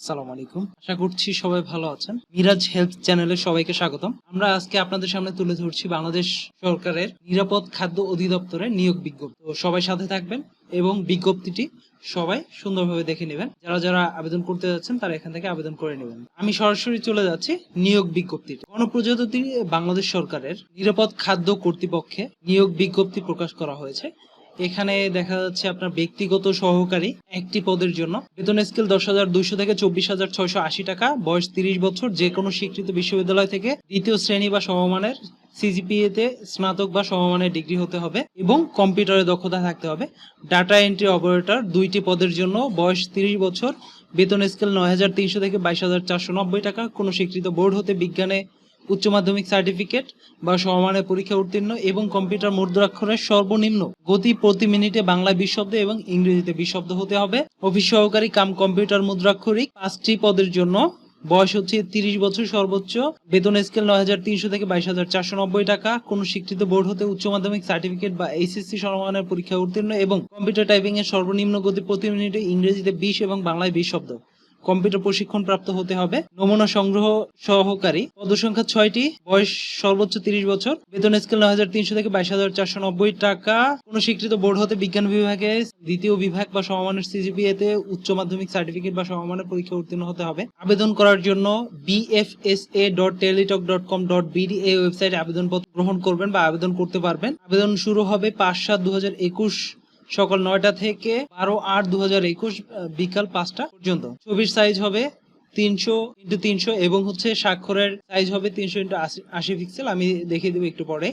আসসালামু আলাইকুম। আশা করছি সবাই ভালো আছেন। মিরাজ হেলথ চ্যানেলে সবাইকে স্বাগতম। আমরা আজকে আপনাদের সামনে তুলে ধরছি বাংলাদেশ সরকারের নিরাপদ খাদ্য অধিদপ্তরের নিয়োগ বিজ্ঞপ্তি। সবাই সাথে থাকবেন এবং বিজ্ঞপ্তিটি সবাই সুন্দরভাবে দেখে নেবেন। যারা যারা আবেদন করতে যাচ্ছেন, তারা এখান থেকে আবেদন করে নেবেন। আমি সরাসরি চলে যাচ্ছি নিয়োগ বিজ্ঞপ্তিতে। গণপ্রজাতন্ত্রী বাংলাদেশ সরকারের নিরাপদ খাদ্য কর্তৃপক্ষে নিয়োগ বিজ্ঞপ্তি প্রকাশ করা হয়েছে। এখানে দেখা যাচ্ছে আপনার ব্যক্তিগত সহকারী একটি পদের জন্য। বেতন স্কেল দশ হাজার দুইশো থেকে চব্বিশ হাজার ছয়শো আশি টাকা, বয়স তিরিশ বছর যে কোনো স্বীকৃত বিশ্ববিদ্যালয় থেকে দ্বিতীয় শ্রেণি বা সমমানের সিজিপিএ তে স্নাতক বা সমমানের ডিগ্রি হতে হবে এবং কম্পিউটারে দক্ষতা থাকতে হবে। ডাটা এন্ট্রি অপারেটর দুইটি পদের জন্য, বয়স তিরিশ বছর, বেতন স্কেল নয় হাজার তিনশো থেকে বাইশ হাজার চারশো নব্বই টাকা, কোনো স্বীকৃত বোর্ড হতে বিজ্ঞানে উচ্চ মাধ্যমিক সার্টিফিকেট বা সমমানের পরীক্ষা উত্তীর্ণ এবং কম্পিউটার মুদ্রাক্ষরের সর্বনিম্ন গতি প্রতি মিনিটে বাংলায় বিশ শব্দ এবং ইংরেজিতে বিশ শব্দ হতে হবে। অফিস সহকারী কাম কম্পিউটার মুদ্রাক্ষরিক পাঁচটি পদের জন্য বয়স হচ্ছে তিরিশ বছর সর্বোচ্চ। বেতন স্কেল নয় হাজার তিনশো থেকে বাইশ হাজার চারশো নব্বই টাকা। কোন স্বীকৃত বোর্ড হতে উচ্চ মাধ্যমিক সার্টিফিকেট বা এইচএসসি সমমানের পরীক্ষা উত্তীর্ণ এবং কম্পিউটার টাইপিং এর সর্বনিম্ন গতি প্রতি মিনিটে ইংরেজিতে বিশ এবং বাংলায় বিশ শব্দ কম্পিউটার প্রশিক্ষণ প্রাপ্ত হতে হবে। নমুনা সংগ্রহ সহকারী। পদসংখ্যা ছয়টি। বয়স সর্বোচ্চ তিরিশ বছর। বেতন স্কেল নয় হাজার তিনশো থেকে বাইশ হাজার চারশো নব্বই টাকা। কোন স্বীকৃত বোর্ড হতে বিজ্ঞান বিভাগে দ্বিতীয় বিভাগ বা সমমানের সিজিপিএ তে উচ্চ মাধ্যমিক সার্টিফিকেট বা সমমানের পরীক্ষা উত্তীর্ণ হতে হবে। আবেদন করার জন্য BFSA dot Teletalk dot com dot BD এই ওয়েবসাইটে আবেদনপত্র গ্রহণ করবেন বা আবেদন করতে পারবেন। আবেদন শুরু হবে পাঁচ সাত দু হাজার একুশ সকাল নয়টা থেকে বারো আট দু হাজার একুশ বিকাল পাঁচটা পর্যন্ত। ছবির সাইজ হবে তিনশো ইন্টু তিনশো এবং হচ্ছে স্বাক্ষরের সাইজ হবে তিনশো ইন্টু আশি আশি পিক্সেল আমি দেখিয়ে দেবো একটু পরে।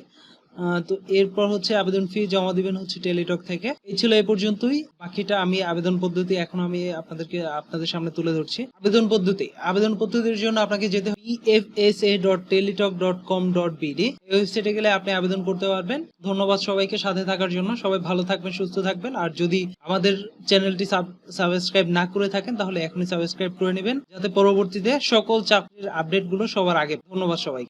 তো এরপর হচ্ছে আবেদন ফি জমা দিবেন হচ্ছে টেলিটক থেকে। এই ছিল এ পর্যন্তই। বাকিটা আমি আবেদন পদ্ধতি এখন আমি আপনাদেরকে, আপনাদের সামনে তুলে ধরছি। আবেদন পদ্ধতি। আবেদন পদ্ধতির জন্য আপনাকে যেতে হবে ডট বিডি এই ওয়েবসাইটে গেলে আপনি আবেদন করতে পারবেন। ধন্যবাদ সবাইকে সাথে থাকার জন্য। সবাই ভালো থাকবেন, সুস্থ থাকবেন। আর যদি আমাদের চ্যানেলটি সাবস্ক্রাইব না করে থাকেন, তাহলে এখনই সাবস্ক্রাইব করে নেবেন। যাতে পরবর্তীতে সকল চাকরির আপডেটগুলো সবার আগে। ধন্যবাদ সবাই